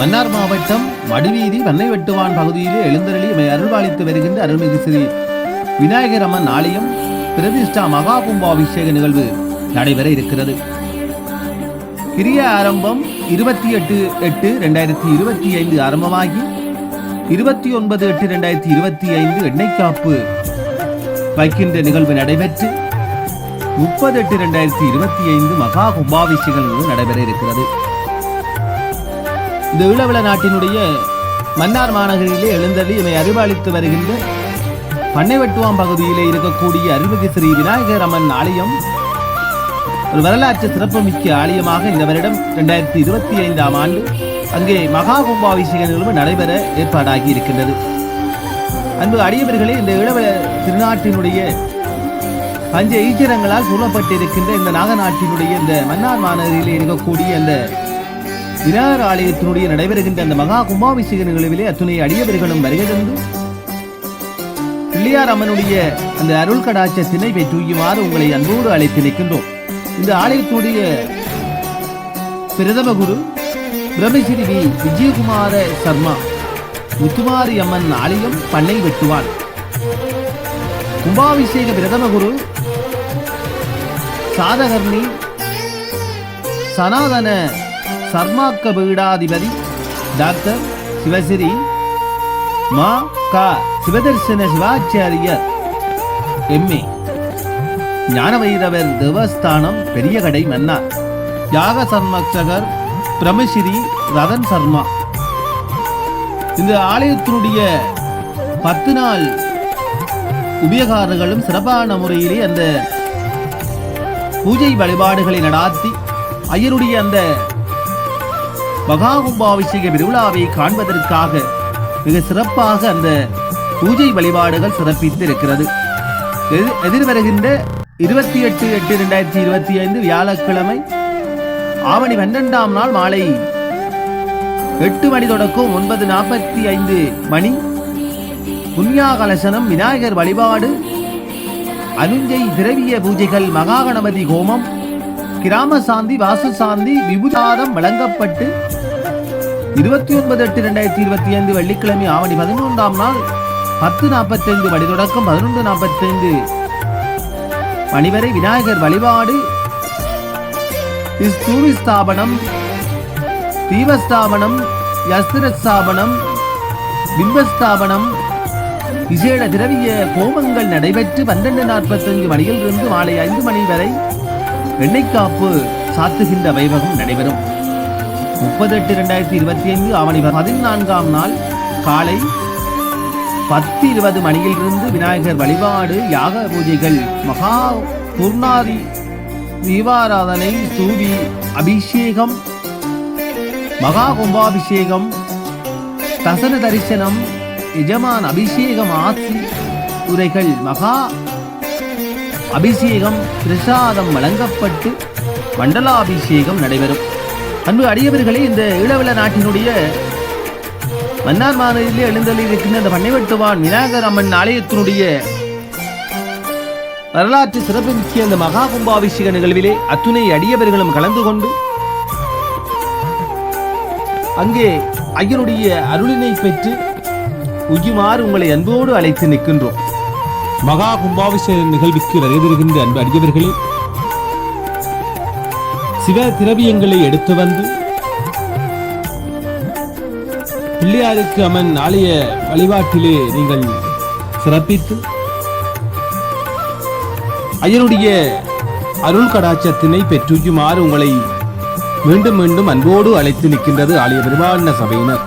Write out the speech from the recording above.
மன்னார் மாவட்டம் வடிவீதி வன்னை வெட்டுவான் பகுதியிலே எழுந்தருளி இவை வருகின்ற அருள்மிகு ஸ்ரீ விநாயகர் அம்மன் ஆலயம் பிரதிஷ்டா மகா கும்பாபிஷேக நிகழ்வு நடைபெற இருக்கிறது. கிரிய ஆரம்பம் இருபத்தி எட்டு எட்டு ரெண்டாயிரத்தி இருபத்தி ஐந்து ஆரம்பமாகி இருபத்தி ஒன்பது எட்டு ரெண்டாயிரத்தி இருபத்தி ஐந்து எண்ணெய்க்காப்பு வைக்கின்ற நிகழ்வு நடைபெற்று முப்பது எட்டு ரெண்டாயிரத்தி இருபத்தி ஐந்து மகா கும்பாபிஷேக நிகழ்வு நடைபெற இருக்கிறது. இந்த ஈழவிள நாட்டினுடைய மன்னார் மாநகரிலே எழுந்தள்ளி இவை அறிவாளித்து வருகின்ற பண்ணைவெட்டுவாம் பகுதியிலே இருக்கக்கூடிய அருள்மிகு ஸ்ரீ விநாயகர் அம்மன் ஆலயம். ஒரு வரலாற்று சிறப்புமிக்க ஆலயமாக இந்த வருடம் இரண்டாயிரத்தி இருபத்தி ஐந்தாம் ஆண்டு அங்கே மகா கும்பாபிஷேக நிகழ்வு நடைபெற ஏற்பாடாகி இருக்கின்றது. அன்பு அடியவர்களே இந்த இளவ திருநாட்டினுடைய பஞ்ச ஈச்சரங்களால் சூழப்பட்டிருக்கின்ற இந்த நாகநாட்டினுடைய இந்த மன்னார் மாநகரிலே இருக்கக்கூடிய அந்த விநாயகர் ஆலயத்தினுடைய நடைபெறுகின்ற அந்த மகா கும்பாபிஷேக நிகழ்விலே அத்துணை அடியவர்களும் வருகை தந்து பிள்ளையார் அம்மனுடைய அந்த அருள் கடாட்சத்தினை பெற்றுயுமாறு உங்களை அன்போடு அழைத்து நிற்கின்றோம். இந்த ஆலயத்தினுடைய பிரதம குரு பிரம்மஸ்ரீ வி விஜயகுமார சர்மா முத்துமாரி அம்மன் ஆலயம் பண்ணை வெட்டுவான் கும்பாபிஷேக பிரதம குரு சாதகர்ணி சனாதன சர்மாக்க பீடாதிபதி டாக்டர் சிவசிறி மா க. சிவதர்சன சிவாச்சாரியர் எம்ஏ ஞானவைரவர் தேவஸ்தானம் பெரிய கடை மன்னார் யாக சர்மக்ஷகர் பிரமஸ்ரீ ரதன் சர்மா. இந்த ஆலயத்தினுடைய பத்து நாள் உபயகாரர்களும் சிறப்பான முறையிலே அந்த பூஜை வழிபாடுகளை நடாத்தி ஐயருடைய அந்த மகா கும்பாபிஷேக விருவிழாவை காண்பதற்காக மிக சிறப்பாக அந்த பூஜை வழிபாடுகள் சிறப்பித்து இருக்கிறது எதிர் எதிர்வருகின்ற இருபத்தி எட்டு எட்டு ரெண்டாயிரத்தி இருபத்தி ஐந்து வியாழக்கிழமை ஆவணி பன்னெண்டாம் நாள் மாலை எட்டு மணி தொடக்கம் ஒன்பது நாற்பத்தி ஐந்து மணி. புண்ணியாகலசனம் விநாயகர் வழிபாடு அருஞ்சை திரவிய பூஜைகள் மகாகணபதி ஹோமம் கிராம சாந்தி வாசு சாந்தி விபுதாரம் வழங்கப்பட்டு இருபத்தி ஒன்பது எட்டு ரெண்டாயிரத்தி இருபத்தி ஐந்து வெள்ளிக்கிழமை ஆவணி பதினொன்றாம் நாள் பத்து நாற்பத்தைந்து வழி தொடக்கம் பதினொன்று நாற்பத்தைந்து. மணி வரை விநாயகர் வழிபாடு. ஸ்தாபனம் தீபஸ்தாபனம் யஸ்திர ஸ்தாபனம் பிம்பஸ்தாபனம் விசேட திரவிய கோபங்கள் நடைபெற்று பன்னெண்டு நாற்பத்தஞ்சு மணியிலிருந்து மாலை ஐந்து மணி வரை எண்ணெய் காப்பு சாத்துகின்ற வைபவம் நடைபெறும். முப்பது எட்டு ரெண்டாயிரத்தி இருபத்தி ஐந்து ஆவணி பதினான்காம் நாள் காலை பத்து இருபது மணியிலிருந்து விநாயகர் வழிபாடு யாக பூஜைகள் மகா பூர்ணாதி தீபாராதனை தூவி அபிஷேகம் மகா கும்பாபிஷேகம் தசன தரிசனம் எஜமான் அபிஷேகம் ஆசி உரைகள் மகா அபிஷேகம் பிரசாதம் வழங்கப்பட்டு மண்டலாபிஷேகம் நடைபெறும். அன்பு அடியவர்களே இந்த இளவல நாட்டினுடைய மன்னார் மாநிலத்திலே எழுந்தள்ளி இருக்கின்ற இந்த பண்ணைவெட்டுவான் விநாயகர் அம்மன் ஆலயத்தினுடைய வரலாற்று சிறப்புமிக்க இந்த மகா கும்பாபிஷேக நிகழ்விலே அத்துணை அடியவர்களும் கலந்து கொண்டு அங்கே ஐயனுடைய அருளினை பெற்று உயுமாறு உங்களை அன்போடு அழைத்து நிற்கின்றோம். மகா கும்பாபிஷேக நிகழ்வுக்கு வருகின்ற அன்பு அடியவர்களே சிவ திரவியங்களை எடுத்து வந்து பிள்ளையாருக்கு அமன் ஆலய வழிபாட்டிலே நீங்கள் சிறப்பித்து ஐயனுடைய அருள் கடாச்சத்தினை பெற்றுக்குமாறு உங்களை மீண்டும் மீண்டும் அன்போடு அழைத்து நிற்கின்றது ஆலய பெருமாண்ட சபையினர்.